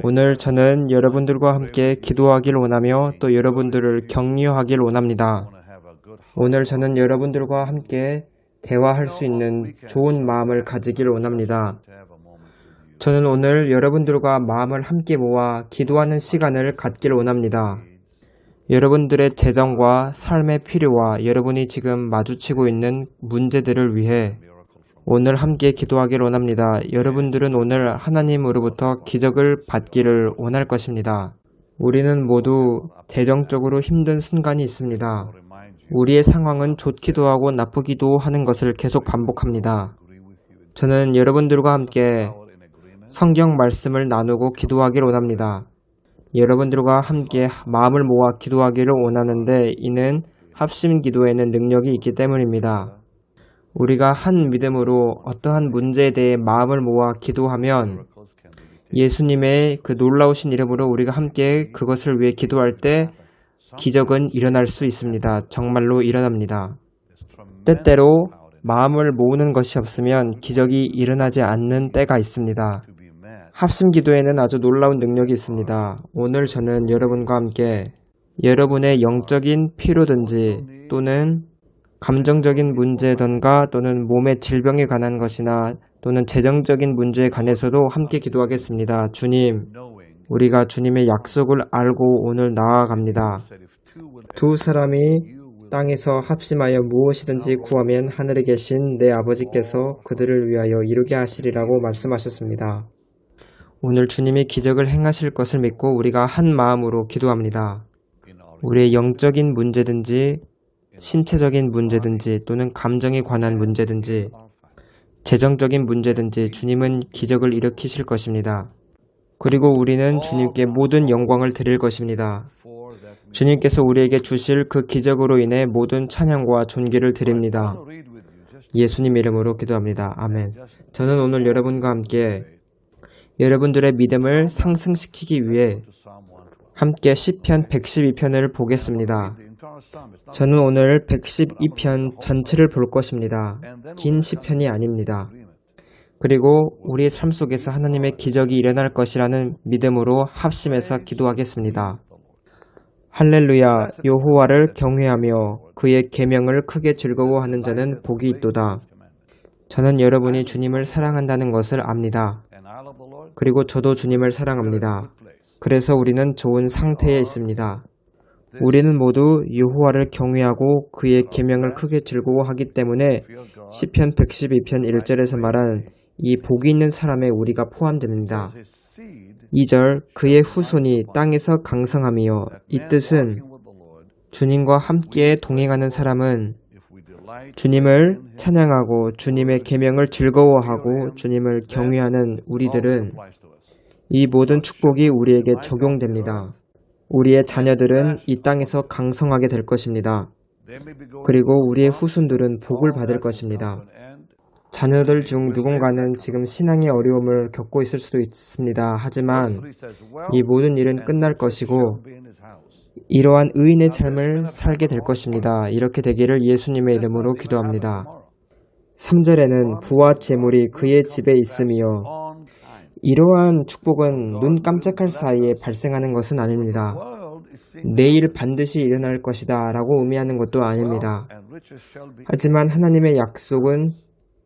오늘 저는 여러분들과 함께 기도하길 원하며 또 여러분들을 격려하길 원합니다. 오늘 저는 여러분들과 함께 대화할 수 있는 좋은 마음을 가지길 원합니다. 저는 오늘 여러분들과 마음을 함께 모아 기도하는 시간을 갖길 원합니다. 여러분들의 재정과 삶의 필요와 여러분이 지금 마주치고 있는 문제들을 위해 오늘 함께 기도하길 원합니다. 여러분들은 오늘 하나님으로부터 기적을 받기를 원할 것입니다. 우리는 모두 재정적으로 힘든 순간이 있습니다. 우리의 상황은 좋기도 하고 나쁘기도 하는 것을 계속 반복합니다. 저는 여러분들과 함께 성경 말씀을 나누고 기도하기를 원합니다. 여러분들과 함께 마음을 모아 기도하기를 원하는데 이는 합심 기도에는 능력이 있기 때문입니다. 우리가 한 믿음으로 어떠한 문제에 대해 마음을 모아 기도하면 예수님의 그 놀라우신 이름으로 우리가 함께 그것을 위해 기도할 때 기적은 일어날 수 있습니다. 정말로 일어납니다. 때때로 마음을 모으는 것이 없으면 기적이 일어나지 않는 때가 있습니다. 합심 기도에는 아주 놀라운 능력이 있습니다. 오늘 저는 여러분과 함께 여러분의 영적인 필요든지 또는 감정적인 문제던가 또는 몸의 질병에 관한 것이나 또는 재정적인 문제에 관해서도 함께 기도하겠습니다. 주님, 우리가 주님의 약속을 알고 오늘 나아갑니다. 두 사람이 땅에서 합심하여 무엇이든지 구하면 하늘에 계신 내 아버지께서 그들을 위하여 이루게 하시리라고 말씀하셨습니다. 오늘 주님이 기적을 행하실 것을 믿고 우리가 한 마음으로 기도합니다. 우리의 영적인 문제든지 신체적인 문제든지 또는 감정에 관한 문제든지 재정적인 문제든지 주님은 기적을 일으키실 것입니다. 그리고 우리는 주님께 모든 영광을 드릴 것입니다. 주님께서 우리에게 주실 그 기적으로 인해 모든 찬양과 존귀를 드립니다. 예수님 이름으로 기도합니다. 아멘. 저는 오늘 여러분과 함께 여러분들의 믿음을 상승시키기 위해 함께 시편 112편을 보겠습니다. 저는 오늘 112편 전체를 볼 것입니다. 긴 시편이 아닙니다. 그리고 우리의 삶 속에서 하나님의 기적이 일어날 것이라는 믿음으로 합심해서 기도하겠습니다. 할렐루야 여호와를 경외하며 그의 계명을 크게 즐거워하는 자는 복이 있도다. 저는 여러분이 주님을 사랑한다는 것을 압니다. 그리고 저도 주님을 사랑합니다. 그래서 우리는 좋은 상태에 있습니다. 우리는 모두 여호와를 경외하고 그의 계명을 크게 즐거워하기 때문에 시편 112편 1절에서 말한 이 복이 있는 사람에 우리가 포함됩니다. 2절 그의 후손이 땅에서 강성하며 이 뜻은 주님과 함께 동행하는 사람은 주님을 찬양하고 주님의 계명을 즐거워하고 주님을 경외하는 우리들은 이 모든 축복이 우리에게 적용됩니다. 우리의 자녀들은 이 땅에서 강성하게 될 것입니다. 그리고 우리의 후손들은 복을 받을 것입니다. 자녀들 중 누군가는 지금 신앙의 어려움을 겪고 있을 수도 있습니다. 하지만 이 모든 일은 끝날 것이고 이러한 의인의 삶을 살게 될 것입니다. 이렇게 되기를 예수님의 이름으로 기도합니다. 3절에는 부와 재물이 그의 집에 있으며 이러한 축복은 눈 깜짝할 사이에 발생하는 것은 아닙니다. 내일 반드시 일어날 것이다 라고 의미하는 것도 아닙니다. 하지만 하나님의 약속은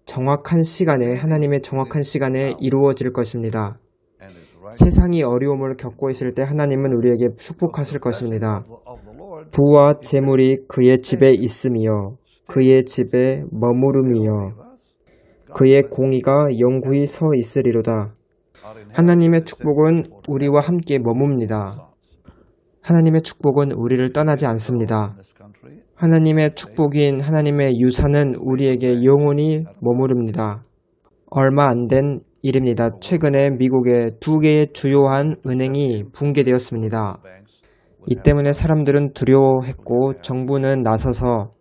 정확한 시간에, 하나님의 정확한 시간에 이루어질 것입니다. 세상이 어려움을 겪고 있을 때 하나님은 우리에게 축복하실 것입니다. 부와 재물이 그의 집에 있으며 그의 집에 머무르며 그의 공의가 영구히 서 있으리로다. 하나님의 축복은 우리와 함께 머뭅니다. 하나님의 축복은 우리를 떠나지 않습니다. 하나님의 축복인 하나님의 유산은 우리에게 영원히 머무릅니다. 얼마 안 된 일입니다. 최근에 미국의 두 개의 주요한 은행이 붕괴되었습니다. 이 때문에 사람들은 두려워했고 정부는 나서서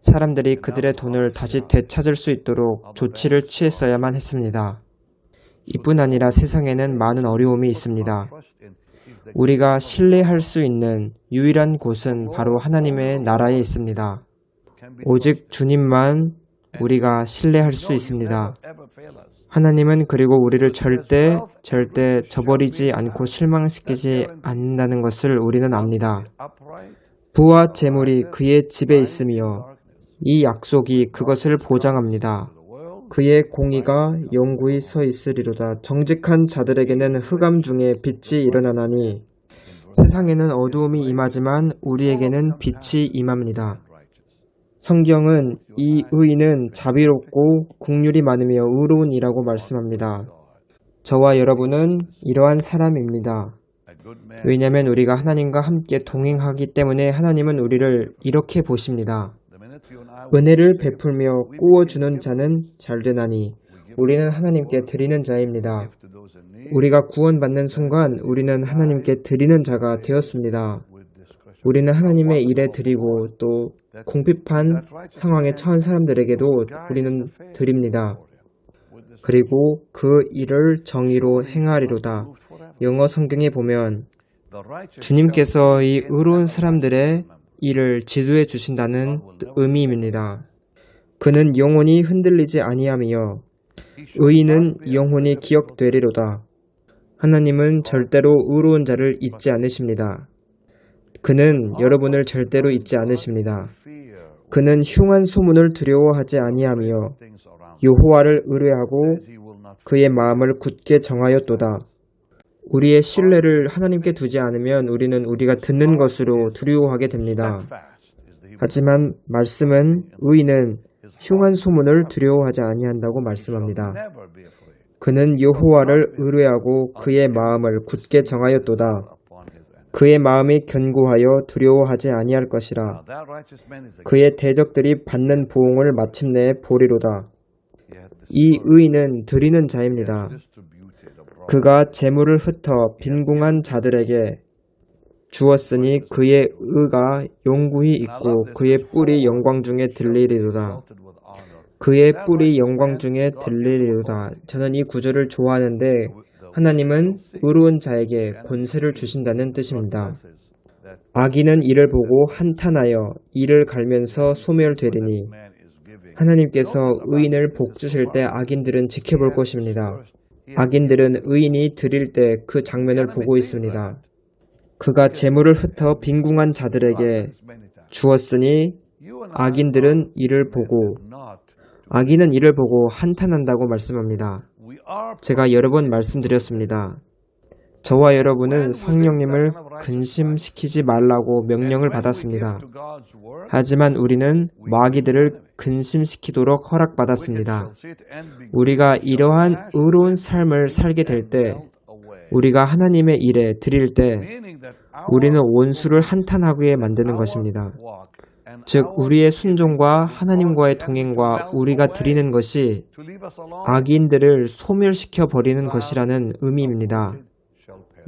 사람들이 그들의 돈을 다시 되찾을 수 있도록 조치를 취했어야만 했습니다. 이뿐 아니라 세상에는 많은 어려움이 있습니다. 우리가 신뢰할 수 있는 유일한 곳은 바로 하나님의 나라에 있습니다. 오직 주님만 우리가 신뢰할 수 있습니다. 하나님은 그리고 우리를 절대 절대 저버리지 않고 실망시키지 않는다는 것을 우리는 압니다. 부와 재물이 그의 집에 있으며 이 약속이 그것을 보장합니다. 그의 공의가 영구히 서 있으리로다. 정직한 자들에게는 흑암 중에 빛이 일어나나니 세상에는 어두움이 임하지만 우리에게는 빛이 임합니다. 성경은 이 의인은 자비롭고 국률이 많으며 의로운이라고 말씀합니다. 저와 여러분은 이러한 사람입니다. 왜냐하면 우리가 하나님과 함께 동행하기 때문에 하나님은 우리를 이렇게 보십니다. 은혜를 베풀며 꾸어주는 자는 잘되나니 우리는 하나님께 드리는 자입니다. 우리가 구원받는 순간 우리는 하나님께 드리는 자가 되었습니다. 우리는 하나님의 일에 드리고 또 궁핍한 상황에 처한 사람들에게도 우리는 드립니다. 그리고 그 일을 정의로 행하리로다. 영어 성경에 보면 주님께서 이 의로운 사람들의 일을 지도해 주신다는 의미입니다. 그는 영혼이 흔들리지 아니하며 의인은 영혼이 기억되리로다. 하나님은 절대로 의로운 자를 잊지 않으십니다. 그는 여러분을 절대로 잊지 않으십니다. 그는 흉한 소문을 두려워하지 아니하며 여호와를 의뢰하고 그의 마음을 굳게 정하였도다. 우리의 신뢰를 하나님께 두지 않으면 우리는 우리가 듣는 것으로 두려워하게 됩니다. 하지만 말씀은 의인은 흉한 소문을 두려워하지 아니한다고 말씀합니다. 그는 여호와를 의뢰하고 그의 마음을 굳게 정하였도다. 그의 마음이 견고하여 두려워하지 아니할 것이라. 그의 대적들이 받는 보응을 마침내 보리로다. 이 의인은 드리는 자입니다. 그가 재물을 흩어 빈궁한 자들에게 주었으니 그의 의가永구히 있고 그의 뿔이 영광 중에 들리리로다. 그의 뿔이 영광 중에 들리리로다. 저는 이 구절을 좋아하는데 하나님은 의로운 자에게 권세를 주신다는 뜻입니다. 악인은 이를 보고 한탄하여 이를 갈면서 소멸되리니 하나님께서 의인을 복 주실 때 악인들은 지켜볼 것입니다. 악인들은 의인이 드릴 때 그 장면을 보고 있습니다. 그가 재물을 흩어 빈궁한 자들에게 주었으니 악인들은 이를 보고 악인은 이를 보고 한탄한다고 말씀합니다. 제가 여러 번 말씀드렸습니다. 저와 여러분은 성령님을 근심시키지 말라고 명령을 받았습니다. 하지만 우리는 마귀들을 근심시키도록 허락받았습니다. 우리가 이러한 의로운 삶을 살게 될 때, 우리가 하나님의 일에 드릴 때, 우리는 원수를 한탄하게 만드는 것입니다. 즉, 우리의 순종과 하나님과의 동행과 우리가 드리는 것이 악인들을 소멸시켜 버리는 것이라는 의미입니다.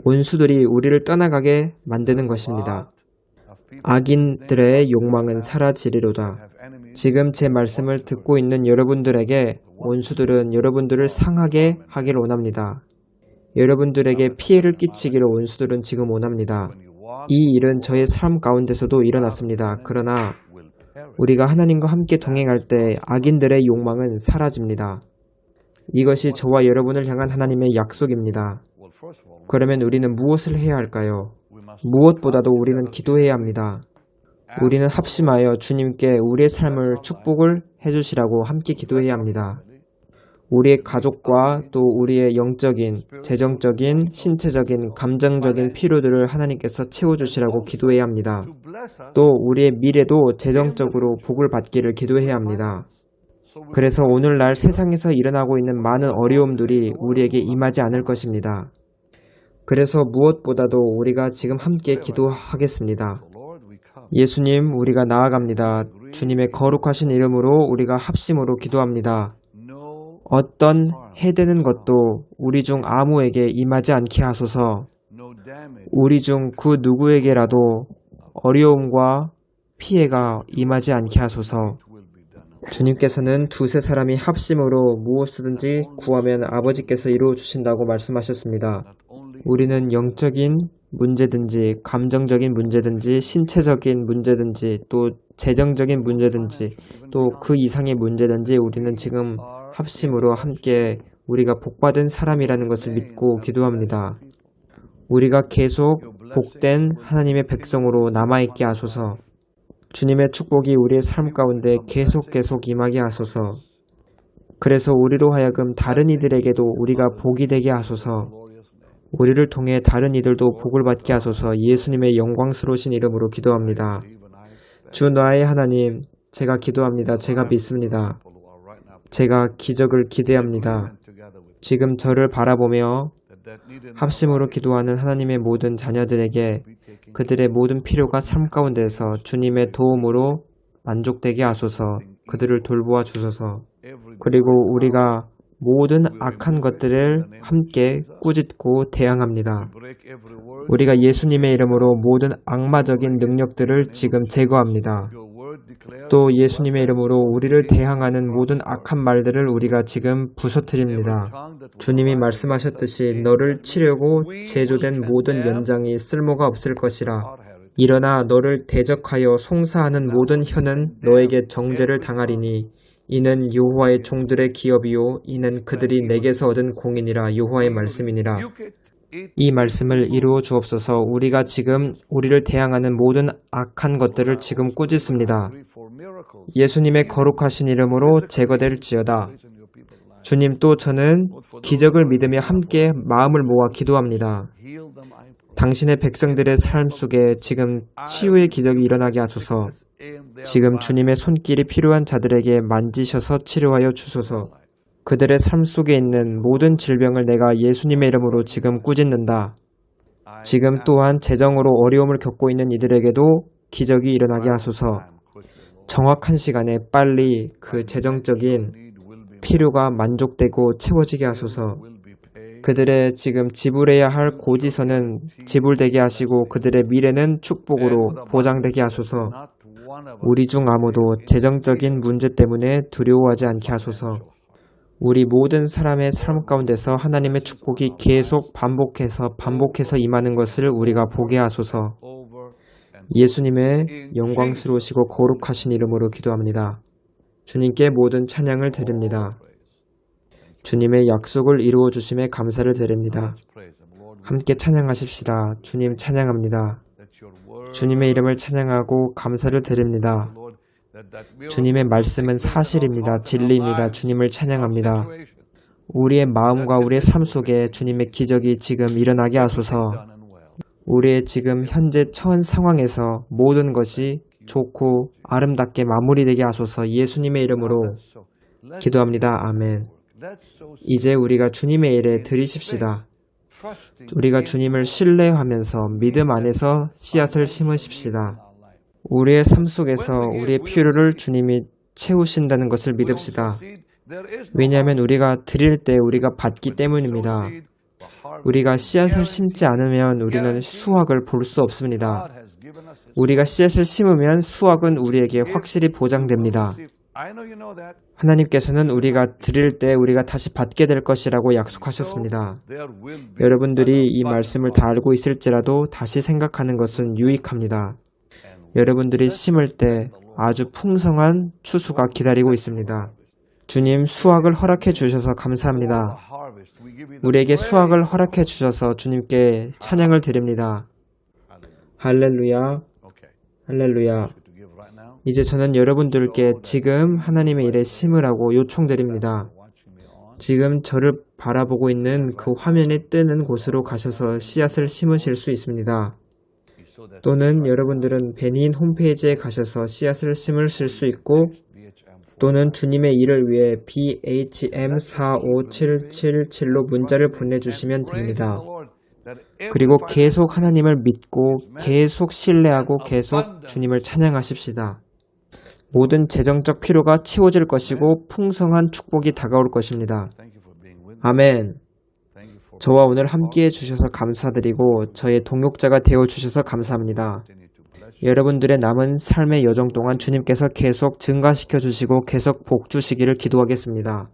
원수들이 우리를 떠나가게 만드는 것입니다. 악인들의 욕망은 사라지리로다. 지금 제 말씀을 듣고 있는 여러분들에게 원수들은 여러분들을 상하게 하기를 원합니다. 여러분들에게 피해를 끼치기를 원수들은 지금 원합니다. 이 일은 저의 삶 가운데서도 일어났습니다. 그러나 우리가 하나님과 함께 동행할 때 악인들의 욕망은 사라집니다. 이것이 저와 여러분을 향한 하나님의 약속입니다. 그러면 우리는 무엇을 해야 할까요? 무엇보다도 우리는 기도해야 합니다. 우리는 합심하여 주님께 우리의 삶을 축복을 해주시라고 함께 기도해야 합니다. 우리의 가족과 또 우리의 영적인, 재정적인, 신체적인, 감정적인 필요들을 하나님께서 채워주시라고 기도해야 합니다. 또 우리의 미래도 재정적으로 복을 받기를 기도해야 합니다. 그래서 오늘날 세상에서 일어나고 있는 많은 어려움들이 우리에게 임하지 않을 것입니다. 그래서 무엇보다도 우리가 지금 함께 기도하겠습니다. 예수님, 우리가 나아갑니다. 주님의 거룩하신 이름으로 우리가 합심으로 기도합니다. 어떤 해되는 것도 우리 중 아무에게 임하지 않게 하소서. 우리 중 그 누구에게라도 어려움과 피해가 임하지 않게 하소서. 주님께서는 두세 사람이 합심으로 무엇이든지 구하면 아버지께서 이루어 주신다고 말씀하셨습니다. 우리는 영적인 문제든지 감정적인 문제든지 신체적인 문제든지 또 재정적인 문제든지 또 그 이상의 문제든지 우리는 지금 합심으로 함께 우리가 복받은 사람이라는 것을 믿고 기도합니다. 우리가 계속 복된 하나님의 백성으로 남아있게 하소서. 주님의 축복이 우리의 삶 가운데 계속 계속 임하게 하소서. 그래서 우리로 하여금 다른 이들에게도 우리가 복이 되게 하소서. 우리를 통해 다른 이들도 복을 받게 하소서 예수님의 영광스러우신 이름으로 기도합니다. 주 나의 하나님, 제가 기도합니다. 제가 믿습니다. 제가 기적을 기대합니다. 지금 저를 바라보며 합심으로 기도하는 하나님의 모든 자녀들에게 그들의 모든 필요가 삶 가운데서 주님의 도움으로 만족되게 하소서 그들을 돌보아 주소서 그리고 우리가 모든 악한 것들을 함께 꾸짖고 대항합니다. 우리가 예수님의 이름으로 모든 악마적인 능력들을 지금 제거합니다. 또 예수님의 이름으로 우리를 대항하는 모든 악한 말들을 우리가 지금 부서뜨립니다. 주님이 말씀하셨듯이 너를 치려고 제조된 모든 연장이 쓸모가 없을 것이라. 일어나 너를 대적하여 송사하는 모든 혀는 너에게 정죄를 당하리니 이는 여호와의 종들의 기업이요 이는 그들이 내게서 얻은 공인이라 여호와의 말씀이니라. 이 말씀을 이루어 주옵소서 우리가 지금 우리를 대항하는 모든 악한 것들을 지금 꾸짖습니다. 예수님의 거룩하신 이름으로 제거될지어다. 주님 또 저는 기적을 믿으며 함께 마음을 모아 기도합니다. 당신의 백성들의 삶 속에 지금 치유의 기적이 일어나게 하소서. 지금 주님의 손길이 필요한 자들에게 만지셔서 치료하여 주소서. 그들의 삶 속에 있는 모든 질병을 내가 예수님의 이름으로 지금 꾸짖는다. 지금 또한 재정으로 어려움을 겪고 있는 이들에게도 기적이 일어나게 하소서. 정확한 시간에 빨리 그 재정적인 필요가 만족되고 채워지게 하소서. 그들의 지금 지불해야 할 고지서는 지불되게 하시고 그들의 미래는 축복으로 보장되게 하소서. 우리 중 아무도 재정적인 문제 때문에 두려워하지 않게 하소서. 우리 모든 사람의 삶 가운데서 하나님의 축복이 계속 반복해서 반복해서 임하는 것을 우리가 보게 하소서. 예수님의 영광스러우시고 거룩하신 이름으로 기도합니다. 주님께 모든 찬양을 드립니다. 주님의 약속을 이루어 주심에 감사를 드립니다. 함께 찬양하십시다. 주님 찬양합니다. 주님의 이름을 찬양하고 감사를 드립니다. 주님의 말씀은 사실입니다. 진리입니다. 주님을 찬양합니다. 우리의 마음과 우리의 삶 속에 주님의 기적이 지금 일어나게 하소서. 우리의 지금 현재 처한 상황에서 모든 것이 좋고 아름답게 마무리되게 하소서 예수님의 이름으로 기도합니다. 아멘. 이제 우리가 주님의 일에 들이십시다. 우리가 주님을 신뢰하면서 믿음 안에서 씨앗을 심으십시다. 우리의 삶 속에서 우리의 필요를 주님이 채우신다는 것을 믿읍시다. 왜냐하면 우리가 드릴 때 우리가 받기 때문입니다. 우리가 씨앗을 심지 않으면 우리는 수확을 볼 수 없습니다. 우리가 씨앗을 심으면 수확은 우리에게 확실히 보장됩니다. 하나님께서는 우리가 드릴 때 우리가 다시 받게 될 것이라고 약속하셨습니다. 여러분들이 이 말씀을 다 알고 있을지라도 다시 생각하는 것은 유익합니다. 여러분들이 심을 때 아주 풍성한 추수가 기다리고 있습니다. 주님 수확을 허락해 주셔서 감사합니다. 우리에게 수확을 허락해 주셔서 주님께 찬양을 드립니다. 할렐루야, 할렐루야. 이제 저는 여러분들께 지금 하나님의 일에 심으라고 요청드립니다. 지금 저를 바라보고 있는 그 화면에 뜨는 곳으로 가셔서 씨앗을 심으실 수 있습니다. 또는 여러분들은 베니인 홈페이지에 가셔서 씨앗을 심으실 수 있고 또는 주님의 일을 위해 BHM45777로 문자를 보내주시면 됩니다. 그리고 계속 하나님을 믿고 계속 신뢰하고 계속 주님을 찬양하십시다. 모든 재정적 필요가 채워질 것이고 풍성한 축복이 다가올 것입니다. 아멘. 저와 오늘 함께 해 주셔서 감사드리고 저의 동역자가 되어 주셔서 감사합니다. 여러분들의 남은 삶의 여정 동안 주님께서 계속 증가시켜 주시고 계속 복 주시기를 기도하겠습니다.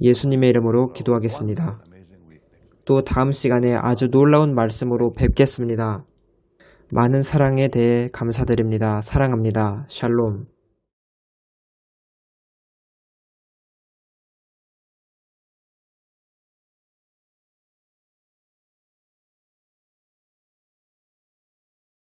예수님의 이름으로 기도하겠습니다. 또 다음 시간에 아주 놀라운 말씀으로 뵙겠습니다. 많은 사랑에 대해 감사드립니다. 사랑합니다. 샬롬.